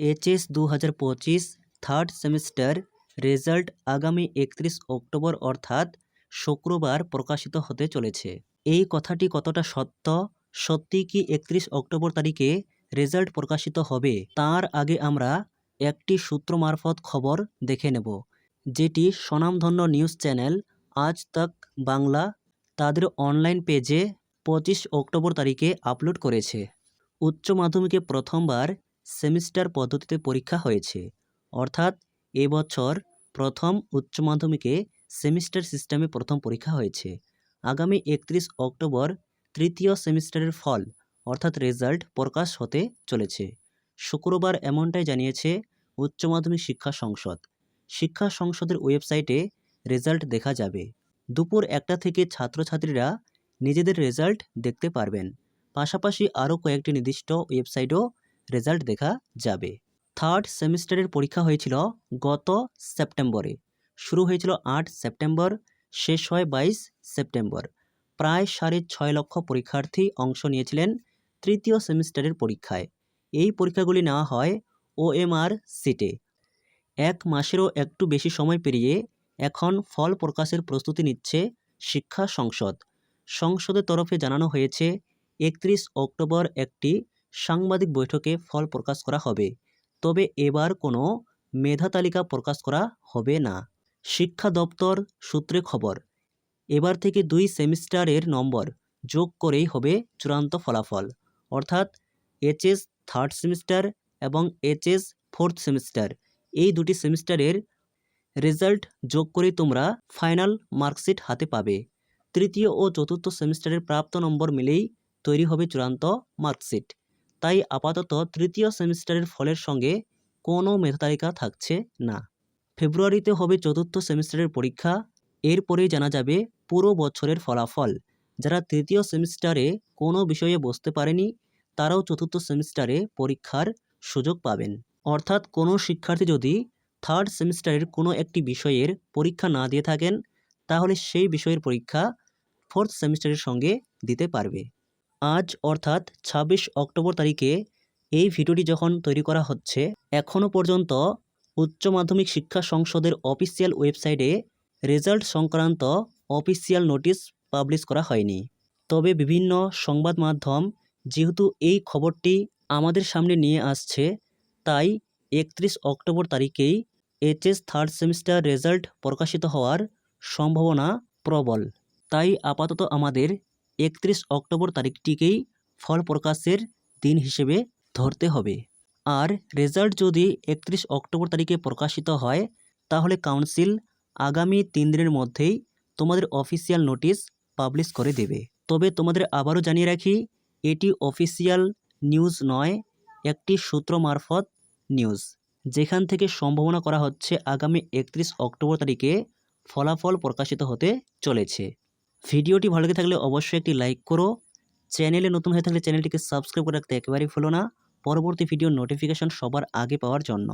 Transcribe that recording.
HS দু হাজার পঁচিশ থার্ড সেমিস্টার রেজাল্ট আগামী একত্রিশ অক্টোবর অর্থাৎ শুক্রবার প্রকাশিত হতে চলেছে। এই কথাটি কতটা সত্য? সত্যি কি একত্রিশ অক্টোবর তারিখে রেজাল্ট প্রকাশিত হবে? তার আগে আমরা একটি সূত্র মারফত খবর দেখে নেব, যেটি স্বনামধন্য নিউজ চ্যানেল আজ তাক বাংলা তাদের অনলাইন পেজে পঁচিশ অক্টোবর তারিখে আপলোড করেছে। উচ্চ মাধ্যমিকে প্রথমবার সেমিস্টার পদ্ধতিতে পরীক্ষা হয়েছে। অর্থাৎ এবছর প্রথম উচ্চ মাধ্যমিকে সেমিস্টার সিস্টেমে প্রথম পরীক্ষা হয়েছে। আগামী একত্রিশ অক্টোবর তৃতীয় সেমিস্টারের ফল, অর্থাৎ রেজাল্ট, প্রকাশ হতে চলেছে। শুক্রবার এমনটাই জানিয়েছে উচ্চ মাধ্যমিক শিক্ষা সংসদ। শিক্ষা সংসদের ওয়েবসাইটে রেজাল্ট দেখা যাবে। দুপুর একটা থেকে ছাত্রছাত্রীরা নিজেদের রেজাল্ট দেখতে পারবেন। পাশাপাশি আরও কয়েকটি নির্দিষ্ট ওয়েবসাইটও রেজাল্ট দেখা যাবে। থার্ড সেমিস্টারের পরীক্ষা হয়েছিল গত সেপ্টেম্বরে। শুরু হয়েছিল আট সেপ্টেম্বর, শেষ হয় বাইশ সেপ্টেম্বর। প্রায় সাড়ে ছয় লক্ষ পরীক্ষার্থী অংশ নিয়েছিলেন তৃতীয় সেমিস্টারের পরীক্ষায়। এই পরীক্ষাগুলি নেওয়া হয় ওএমআর সিটে। এক মাসেরও একটু বেশি সময় পেরিয়ে এখন ফল প্রকাশের প্রস্তুতি নিচ্ছে শিক্ষা সংসদ। সংসদের তরফে জানানো হয়েছে, একত্রিশ অক্টোবর একটি সাংবাদিক বৈঠকে ফল প্রকাশ করা হবে। তবে এবার কোনো মেধা তালিকা প্রকাশ করা হবে না। শিক্ষা দপ্তর সূত্রে খবর, এবার থেকে দুই সেমিস্টারের নম্বর যোগ করেই হবে চূড়ান্ত ফলাফল। অর্থাৎ এইচএস থার্ড সেমিস্টার এবং এইচএস ফোর্থ সেমিস্টার, এই দুটি সেমিস্টারের রেজাল্ট যোগ করে তোমরা ফাইনাল মার্কশিট হাতে পাবে। তৃতীয় ও চতুর্থ সেমিস্টারের প্রাপ্ত নম্বর মিলেই তৈরি হবে চূড়ান্ত মার্কশিট। তাই আপাতত তৃতীয় সেমিস্টারের ফলের সঙ্গে কোনো মেধাতালিকা থাকছে না। ফেব্রুয়ারিতে হবে চতুর্থ সেমিস্টারের পরীক্ষা। এরপরেই জানা যাবে পুরো বছরের ফলাফল। যারা তৃতীয় সেমিস্টারে কোনো বিষয়ে বসতে পারেনি, তারাও চতুর্থ সেমিস্টারে পরীক্ষার সুযোগ পাবেন। অর্থাৎ কোনো শিক্ষার্থী যদি থার্ড সেমিস্টারের কোনো একটি বিষয়ের পরীক্ষা না দিয়ে থাকেন, তাহলে সেই বিষয়ের পরীক্ষা ফোর্থ সেমিস্টারের সঙ্গে দিতে পারবে। আজ অর্থাৎ ছাব্বিশ অক্টোবর তারিখে এই ভিডিওটি যখন তৈরি করা হচ্ছে এখনও পর্যন্ত উচ্চ মাধ্যমিক শিক্ষা সংসদের অফিসিয়াল ওয়েবসাইটে রেজাল্ট সংক্রান্ত অফিসিয়াল নোটিশ পাবলিশ করা হয়নি। তবে বিভিন্ন সংবাদ মাধ্যম যেহেতু এই খবরটি আমাদের সামনে নিয়ে আসছে, তাই একত্রিশ অক্টোবর তারিখেই এইচএস থার্ড সেমিস্টার রেজাল্ট প্রকাশিত হওয়ার সম্ভাবনা প্রবল। তাই আপাতত আমাদের একত্রিশ অক্টোবর তারিখটিকেই ফল প্রকাশের দিন হিসেবে ধরতে হবে। আর রেজাল্ট যদি একত্রিশ অক্টোবর তারিখে প্রকাশিত হয়, তাহলে কাউন্সিল আগামী তিন দিনের মধ্যেই তোমাদের অফিসিয়াল নোটিশ পাবলিশ করে দেবে। তবে তোমাদের আবারও জানিয়ে রাখি, এটি অফিসিয়াল নিউজ নয়, একটি সূত্র মারফত নিউজ, যেখান থেকে সম্ভাবনা করা হচ্ছে আগামী একত্রিশ অক্টোবর তারিখে ফলাফল প্রকাশিত হতে চলেছে। ভিডিওটি ভালো লেগে থাকলে অবশ্যই একটি লাইক করো। চ্যানেলে নতুন হয়ে থাকলে চ্যানেলটিকে সাবস্ক্রাইব করে রাখতে একেবারেই ভুলো না। পরবর্তী ভিডিওর নোটিফিকেশন সবার আগে পাওয়ার জন্য।